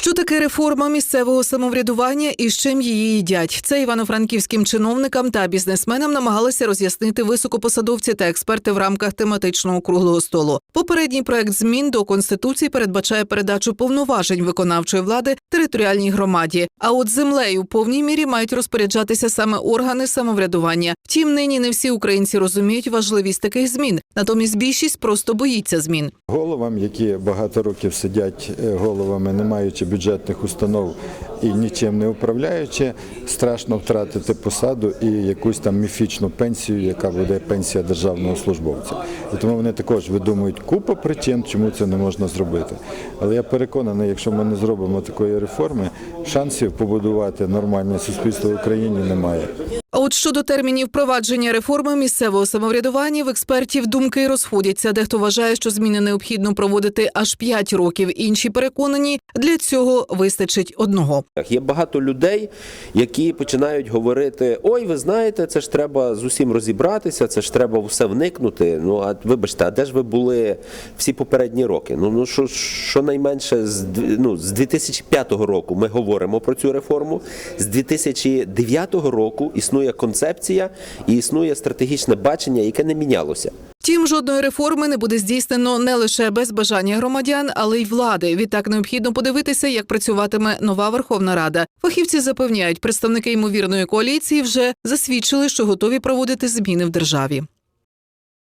Що таке реформа місцевого самоврядування і з чим її їдять? Це івано-франківським чиновникам та бізнесменам намагалися роз'яснити високопосадовці та експерти в рамках тематичного круглого столу. Попередній проект змін до конституції передбачає передачу повноважень виконавчої влади територіальній громаді. А от землею в повній мірі мають розпоряджатися саме органи самоврядування. Втім, нині не всі українці розуміють важливість таких змін. Натомість більшість просто боїться змін. Головам, які багато років сидять е, головами, не маючи бюджетних установ і нічим не управляючи, страшно втратити посаду і якусь там міфічну пенсію, яка буде пенсія державного службовця. І тому вони також видумують купу причин, чому це не можна зробити. Але я переконаний, якщо ми не зробимо такої реформи, шансів побудувати нормальне суспільство в Україні немає. От щодо термінів впровадження реформи місцевого самоврядування в експертів думки розходяться. Дехто вважає, що зміни необхідно проводити аж 5 років. Інші переконані, для цього вистачить одного. Є багато людей, які починають говорити: ой, ви знаєте, це ж треба з усім розібратися, це ж треба все вникнути. Ну а вибачте, а де ж ви були всі попередні роки? Ну ну що щонайменше з дв- ну, з 2005 року ми говоримо про цю реформу. З 2009 року існує концепція і існує стратегічне бачення, яке не мінялося. Втім, жодної реформи не буде здійснено не лише без бажання громадян, але й влади. Відтак необхідно подивитися, як працюватиме нова Верховна Рада. Фахівці запевняють, представники ймовірної коаліції вже засвідчили, що готові проводити зміни в державі.